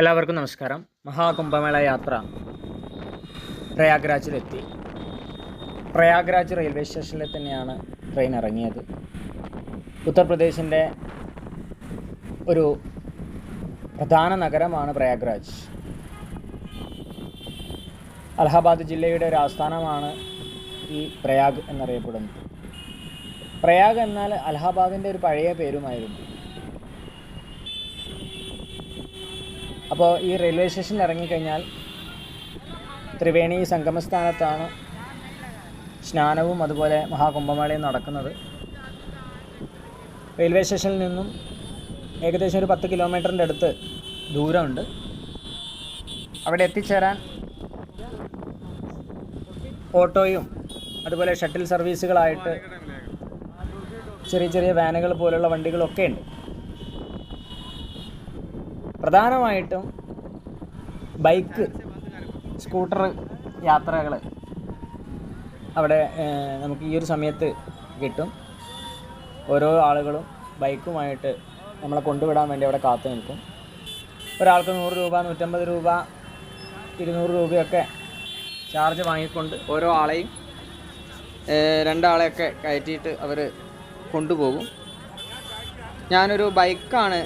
എല്ലാവർക്കും നമസ്കാരം. മഹാകുംഭമേള യാത്ര പ്രയാഗ്രാജിലെത്തി. പ്രയാഗ്രാജ് റെയിൽവേ സ്റ്റേഷനിൽ തന്നെയാണ് ട്രെയിൻ ഇറങ്ങിയത്. ഉത്തർപ്രദേശിന്റെ ഒരു പ്രധാന നഗരമാണ് പ്രയാഗ്രാജ്. അലഹബാദ് ജില്ലയുടെ ഒരു ആസ്ഥാനമാണ് ഈ പ്രയാഗ് എന്നറിയപ്പെടുന്നത്. പ്രയാഗ് എന്നാൽ അലഹബാദിന്റെ ഒരു പഴയ പേരുമായിരുന്നു. അപ്പോൾ ഈ റെയിൽവേ സ്റ്റേഷനിൽ ഇറങ്ങിക്കഴിഞ്ഞാൽ ത്രിവേണി സംഗമസ്ഥാനത്താണ് സ്നാനവും അതുപോലെ മഹാകുംഭമേളയും നടക്കുന്നത്. റെയിൽവേ സ്റ്റേഷനിൽ നിന്നും ഏകദേശം ഒരു പത്ത് കിലോമീറ്ററിന്റെ അടുത്ത് ദൂരമുണ്ട്. അവിടെ എത്തിച്ചേരാൻ ഓട്ടോയും അതുപോലെ ഷട്ടിൽ സർവീസുകളായിട്ട് ചെറിയ ചെറിയ വാനുകൾ പോലുള്ള വണ്ടികളൊക്കെ ഉണ്ട്. പ്രധാനമായിട്ടും ബൈക്ക് സ്കൂട്ടർ യാത്രകൾ അവിടെ നമുക്ക് ഈ ഒരു സമയത്ത് കിട്ടും. ഓരോ ആളുകളും ബൈക്കുമായിട്ട് നമ്മളെ കൊണ്ടുവിടാൻ വേണ്ടി അവിടെ കാത്തു നിൽക്കും. ഒരാൾക്ക് നൂറ് രൂപ നൂറ്റമ്പത് രൂപ ഇരുന്നൂറ് രൂപയൊക്കെ ചാർജ് വാങ്ങിക്കൊണ്ട് ഓരോ ആളെയും രണ്ടാളെയൊക്കെ കയറ്റിയിട്ട് അവർ കൊണ്ടുപോകും. ഞാനൊരു ബൈക്കാണ്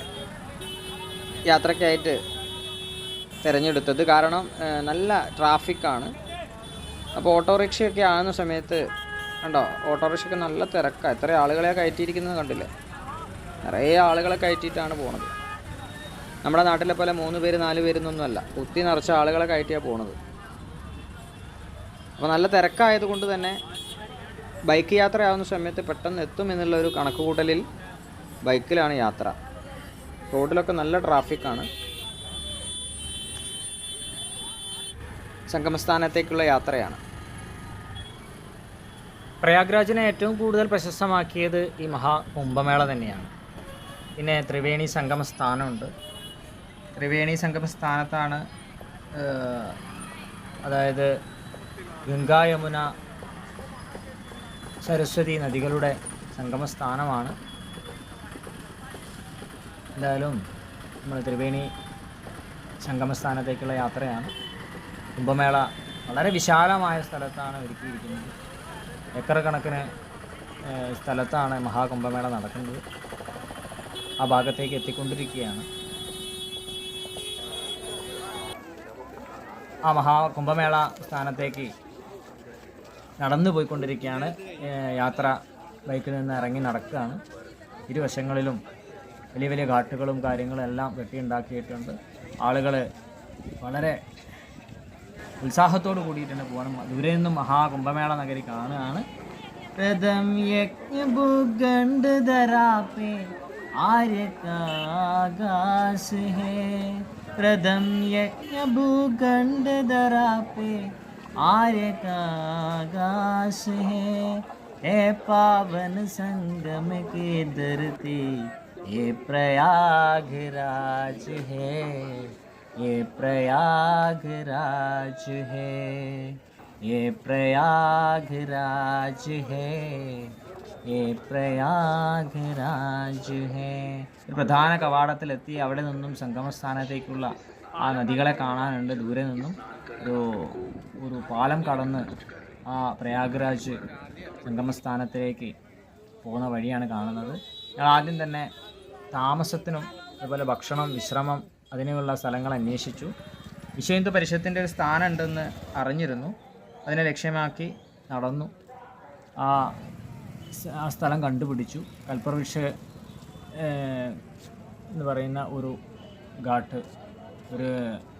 യാത്രയ്ക്കായിട്ട് തിരഞ്ഞെടുത്തത്. കാരണം നല്ല ട്രാഫിക്കാണ്. അപ്പോൾ ഓട്ടോറിക്ഷയൊക്കെ ആകുന്ന സമയത്ത് കണ്ടോ ഓട്ടോറിക്ഷയ്ക്ക് നല്ല തിരക്കാണ് എത്ര ആളുകളെ കയറ്റിയിരിക്കുന്നത് കണ്ടില്ലേ? നിറയെ ആളുകളെ കയറ്റിയിട്ടാണ് പോണത്. നമ്മുടെ നാട്ടിലെ പോലെ മൂന്ന് പേര് നാല് പേരെന്നൊന്നുമല്ല കുത്തി നിറച്ച ആളുകളെ കയറ്റിയാണ് പോണത്. അപ്പോൾ നല്ല തിരക്കായതുകൊണ്ട് തന്നെ ബൈക്ക് യാത്രയാവുന്ന സമയത്ത് പെട്ടെന്ന് എത്തും ഒരു കണക്കുകൂട്ടലിൽ ബൈക്കിലാണ് യാത്ര. റോഡിലൊക്കെ നല്ല ട്രാഫിക്കാണ്. സംഗമസ്ഥാനത്തേക്കുള്ള യാത്രയാണ്. പ്രയാഗ്രാജിനെ ഏറ്റവും കൂടുതൽ പ്രശസ്തമാക്കിയത് ഈ മഹാ മഹാകുംഭമേള തന്നെയാണ്. പിന്നെ ത്രിവേണി സംഗമസ്ഥാനമുണ്ട്. ത്രിവേണി സംഗമസ്ഥാനത്താണ് അതായത് ഗംഗാ യമുന സരസ്വതി നദികളുടെ സംഗമസ്ഥാനമാണ്. എന്തായാലും നമ്മൾ ത്രിവേണി സംഗമസ്ഥാനത്തേക്കുള്ള യാത്രയാണ്. കുംഭമേള വളരെ വിശാലമായ സ്ഥലത്താണ് ഒരുക്കിയിരിക്കുന്നത്. ഏക്കർ കണക്കിന് സ്ഥലത്താണ് മഹാകുംഭമേള നടക്കുന്നത്. ആ ഭാഗത്തേക്ക് എത്തിക്കൊണ്ടിരിക്കുകയാണ്. ആ മഹാകുംഭമേള സ്ഥാനത്തേക്ക് നടന്നു പോയിക്കൊണ്ടിരിക്കുകയാണ്. യാത്ര ബൈക്കിൽ നിന്ന് ഇറങ്ങി നടക്കുകയാണ്. ഇരുവശങ്ങളിലും വലിയ വലിയ ഘാട്ടുകളും കാര്യങ്ങളും എല്ലാം വെട്ടിയുണ്ടാക്കിയിട്ടുണ്ട്. ആളുകൾ വളരെ ഉത്സാഹത്തോട് കൂടിയിട്ടാണ് പോകണം ദൂരെ നിന്നും മഹാകുംഭമേള നഗരി കാണുകയാണ് രഥം യജ്ഞഭൂഖണ്ഡ് ധരാപേ ആര്യ का आकाश है प्रथम यज्ञ भूखंड धरा पे आर्य का आकाश है हे पावन संगम की धरती ये प्रयागराज है ये प्रयागराज है ये प्रयागराज है ये പ്രയാഗ്രാജ് ഹേ ഒരു പ്രധാന കവാടത്തിലെത്തി അവിടെ നിന്നും സംഗമസ്ഥാനത്തേക്കുള്ള ആ നദികളെ കാണാനുണ്ട് ദൂരെ നിന്നും ഒരു ഒരു പാലം കടന്ന് ആ പ്രയാഗ്രാജ് സംഗമസ്ഥാനത്തിലേക്ക് പോകുന്ന വഴിയാണ് കാണുന്നത് ഞങ്ങൾ ആദ്യം തന്നെ താമസത്തിനും അതുപോലെ ഭക്ഷണം വിശ്രമം അതിനുള്ള സ്ഥലങ്ങൾ അന്വേഷിച്ചു. വിശ്വ ഹിന്ദു പരിഷത്തിന്റെ ഒരു സ്ഥാനം ഉണ്ടെന്ന് അറിഞ്ഞിരുന്നു. അതിനെ ലക്ഷ്യമാക്കി നടന്നു. ആ ആ സ്ഥലം കണ്ടുപിടിച്ചു. കൽപ്പവൃക്ഷ എന്ന് പറയുന്ന ഒരു ഘാട്ട് ഒരു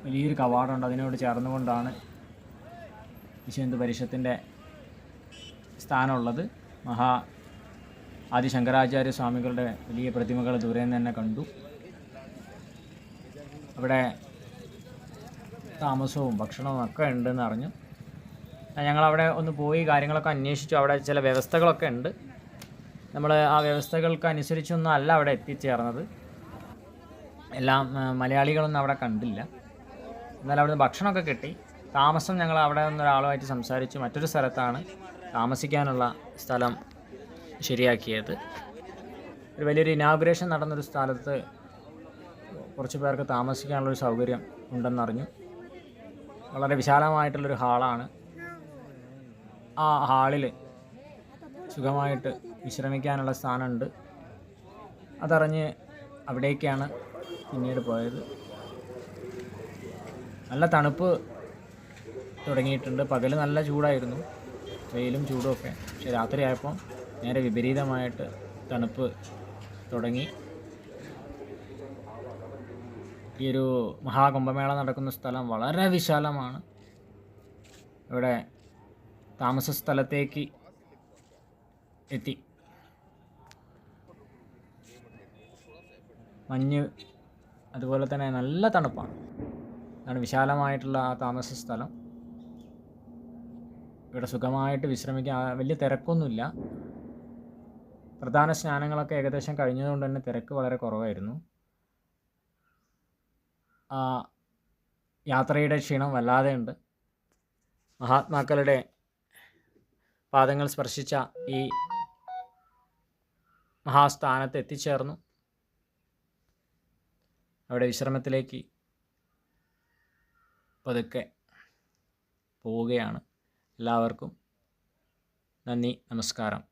വലിയൊരു കവാടമുണ്ട്. അതിനോട് ചേർന്നുകൊണ്ടാണ് വിശ്വ ഹിന്ദു പരിഷത്തിന്റെ സ്ഥാനമുള്ളത്. മഹാ ആദി ശങ്കരാചാര്യ സ്വാമികളുടെ വലിയ പ്രതിമകൾ ദൂരെ നിന്ന് തന്നെ കണ്ടു. അവിടെ താമസവും ഭക്ഷണവും ഒക്കെ ഉണ്ടെന്ന് അറിഞ്ഞു. ഞങ്ങളവിടെ ഒന്ന് പോയി കാര്യങ്ങളൊക്കെ അന്വേഷിച്ചു. അവിടെ ചില വ്യവസ്ഥകളൊക്കെ ഉണ്ട്. നമ്മൾ ആ വ്യവസ്ഥകൾക്ക് അനുസരിച്ചൊന്നും അല്ല അവിടെ എത്തിച്ചേർന്നത്. എല്ലാം മലയാളികളൊന്നും അവിടെ കണ്ടില്ല. എന്നാൽ അവിടുന്ന് ഭക്ഷണമൊക്കെ കിട്ടി. താമസം ഞങ്ങൾ അവിടെ നിന്ന് ഒരാളുമായിട്ട് സംസാരിച്ചു. മറ്റൊരു സ്ഥലത്താണ് താമസിക്കാനുള്ള സ്ഥലം ശരിയാക്കിയത്. ഒരു വലിയൊരു ഇനാഗുറേഷൻ നടന്നൊരു സ്ഥലത്ത് കുറച്ച് പേർക്ക് താമസിക്കാനുള്ളൊരു സൗകര്യം ഉണ്ടെന്നറിഞ്ഞു. വളരെ വിശാലമായിട്ടുള്ളൊരു ഹാളാണ്. ആ ഹാളിൽ സുഖമായിട്ട് വിശ്രമിക്കാനുള്ള സ്ഥാനമുണ്ട്. അതറിഞ്ഞ് അവിടേക്കാണ് പിന്നീട് പോയത്. നല്ല തണുപ്പ് തുടങ്ങിയിട്ടുണ്ട്. പകൽ നല്ല ചൂടായിരുന്നു. വെയിലും ചൂടും ഒക്കെ. പക്ഷെ രാത്രിയായപ്പോൾ നേരെ വിപരീതമായിട്ട് തണുപ്പ് തുടങ്ങി. ഈ ഒരു മഹാകുംഭമേള നടക്കുന്ന സ്ഥലം വളരെ വിശാലമാണ്. ഇവിടെ താമസ സ്ഥലത്തേക്ക് എത്തി. മഞ്ഞ് അതുപോലെ തന്നെ നല്ല തണുപ്പാണ്. അതാണ് വിശാലമായിട്ടുള്ള ആ താമസ സ്ഥലം. ഇവിടെ സുഖമായിട്ട് വിശ്രമിക്കാൻ വലിയ തിരക്കൊന്നുമില്ല. പ്രധാന സ്നാനങ്ങളൊക്കെ ഏകദേശം കഴിഞ്ഞതുകൊണ്ട് തന്നെ തിരക്ക് വളരെ കുറവായിരുന്നു. യാത്രയുടെ ക്ഷീണം വല്ലാതെ ഉണ്ട് മഹാത്മാക്കളുടെ പാദങ്ങൾ സ്പർശിച്ച ഈ മഹാസ്ഥാനത്ത് എത്തിച്ചേർന്നു. അവിടെ വിശ്രമത്തിലേക്ക് പതുക്കെ പോവുകയാണ്. എല്ലാവർക്കും നന്ദി നമസ്കാരം.